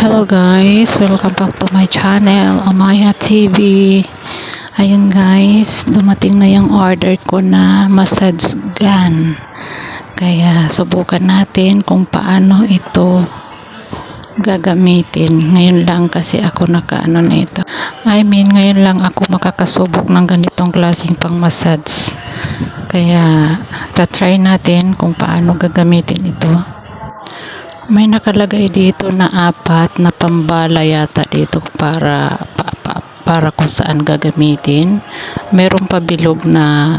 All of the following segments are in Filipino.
Hello guys, welcome back to my channel, Amaya TV. Ayun guys, dumating na yung order ko na massage gun. Kaya subukan natin kung paano ito gagamitin. Ngayon lang kasi ako nakaano na ito. I mean, ngayon lang ako makakasubok ng ganitong klaseng pang massage. Kaya, tatry natin kung paano gagamitin ito. May nakalagay dito na apat na pambala yata dito para pa, pa- para kung saan gagamitin. Merong pabilog na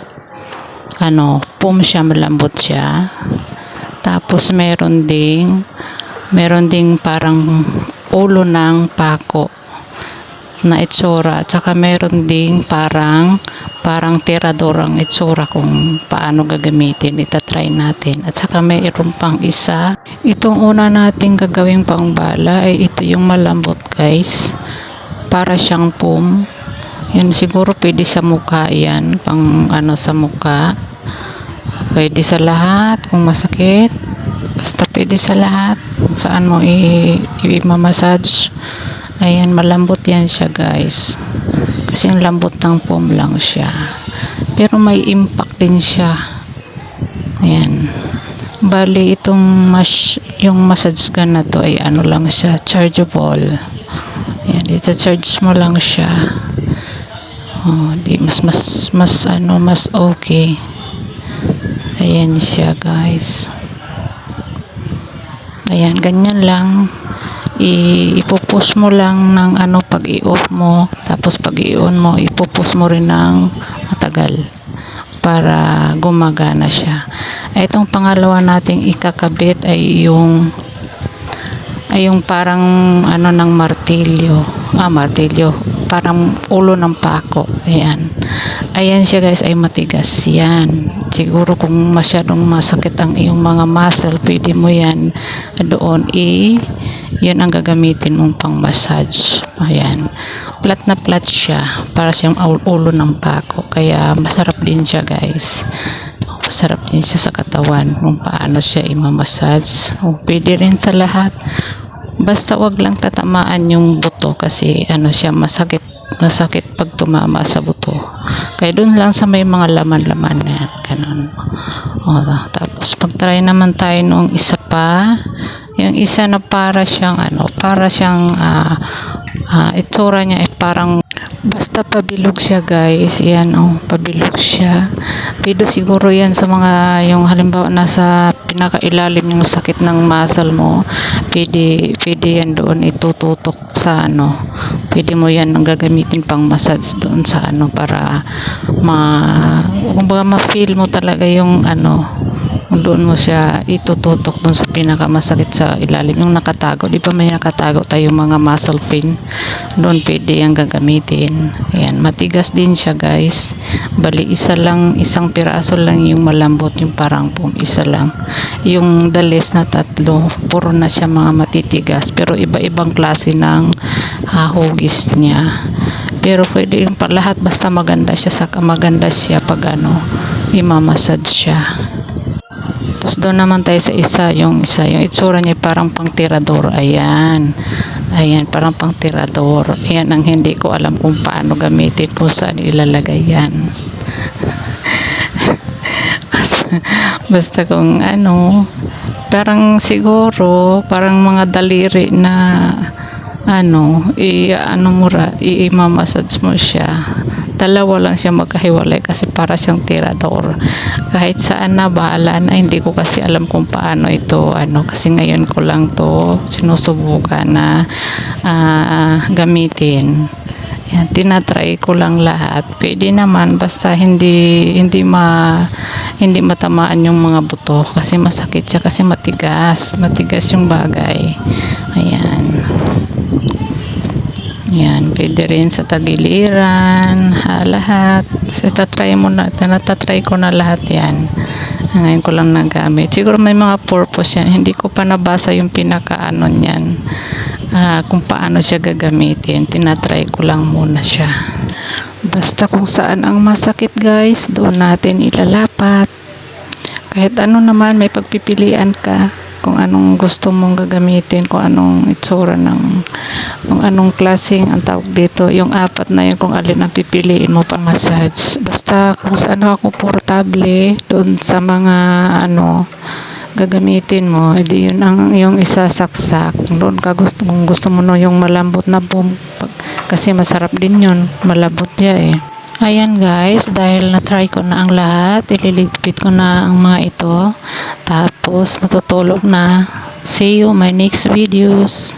ano, pum siya, malambot siya. Tapos meron ding meron ding parang ulo ng pako na itsura. At saka meron ding parang parang tirador ang itsura kung paano gagamitin. Itatry natin. At saka mayroon pang isa. Itong una nating gagawing pangbala ay ito yung malambot guys. Para siyang pum. Yan siguro pwede sa mukha yan. Pang ano sa mukha. Pwede sa lahat kung masakit. Basta pwede sa lahat. Saan mo i- i-massage. Ayan, malambot yan siya guys. Kasi ang lambot ng foam lang siya. Pero may impact din siya. Ayan. Bali, itong mas, yung massage gun na to ay ano lang siya, chargeable. Ayan, ita-charge mo lang siya. Oh, di mas mas mas ano mas okay. Ayan siya guys. Ayan, ganyan lang. I ipupush mo lang ng ano pag i-off mo. Tapos pag i-on mo, ipupush mo rin ng matagal para gumagana siya. Itong pangalawa nating ikakabit ay yung ay yung parang ano ng martilyo. Ah, martilyo. Parang ulo ng pako. Ayan. Ayan siya guys ay matigas yan. Siguro kung masyadong masakit ang iyong mga muscle, pwede mo yan doon i yan ang gagamitin mong pang massage. Ayan. Flat na flat siya. Para siyang ul- ulo ng pako. Kaya masarap din siya guys. Masarap din siya sa katawan kung paano siya imamassage. O, pwede rin sa lahat. Basta wag lang tatamaan yung buto kasi ano siya masakit masakit pag tumama sa buto. Kaya doon lang sa may mga laman-laman na. Ganun. O, tapos pag-try naman tayo nung isa pa. Yung isa na para siyang ano, para siyang ah, ah, itsura niya ay parang basta pabilog siya guys. Yan oh, pabilog siya. Pero siguro yan sa mga yung halimbawa nasa pinakailalim yung sakit ng muscle mo. Pwede, pwede yan doon itututok sa ano. Pwede mo yan gagamitin pang massage doon sa ano para ma kumbaga ma-feel mo talaga yung ano doon mo siya itututok doon sa pinakamasakit sa ilalim. Yung nakatago di ba may nakatago tayong mga muscle pain? Doon pwede yung gagamitin. Ayan matigas din siya guys. Bali isa lang isang piraso lang yung malambot yung parang pum isa lang. Yung dalis na tatlo puro na siya mga matitigas. Pero iba-ibang klase ng ah, hugis niya. Pero pwede yung lahat basta maganda siya sa maganda siya pag ano imamassage siya tapos doon naman tayo sa isa, yung isa, yung itsura niya parang pang tirador. Ayan. Ayan, parang pang tirador. Ayan ang hindi ko alam kung paano gamitin, kung saan ilalagay yan. Basta kung ano, parang siguro, parang mga daliri na ano, i ano mo ra, i-massage mo siya. Dalawa lang siya magkahiwalay kasi para siyang tirador. Kahit saan na bahala na hindi ko kasi alam kung paano ito ano kasi ngayon ko lang to sinusubukan na ah, gamitin. Yan, tinatry ko lang lahat. Pwede naman basta hindi hindi ma hindi matamaan yung mga buto kasi masakit siya kasi matigas. Matigas yung bagay. Ayan. Yan, pwede rin sa tagiliran, ha, lahat. So, tatry mo na, natatry ko na lahat yan. Ngayon ko lang nagamit. Siguro may mga purpose yan. Hindi ko pa nabasa yung pinakaano niyan. Ah, kung paano siya gagamitin. Tinatry ko lang muna siya. Basta kung saan ang masakit guys, doon natin ilalapat. Kahit ano naman, may pagpipilian ka. Kung anong gusto mong gagamitin, kung anong itsura ng, kung anong klaseng ang tawag dito, yung apat na yun, kung alin ang pipiliin mo pang massage. Basta kung saan ka komportable, doon sa mga ano, gagamitin mo, edi yun ang yung isasaksak. Doon ka gusto, kung gusto mo no yung malambot na boom, kasi masarap din yun, malambot niya eh. Ayan guys, dahil na-try ko na ang lahat, ililigpit ko na ang mga ito. Tapos matutulog na. See you my next videos.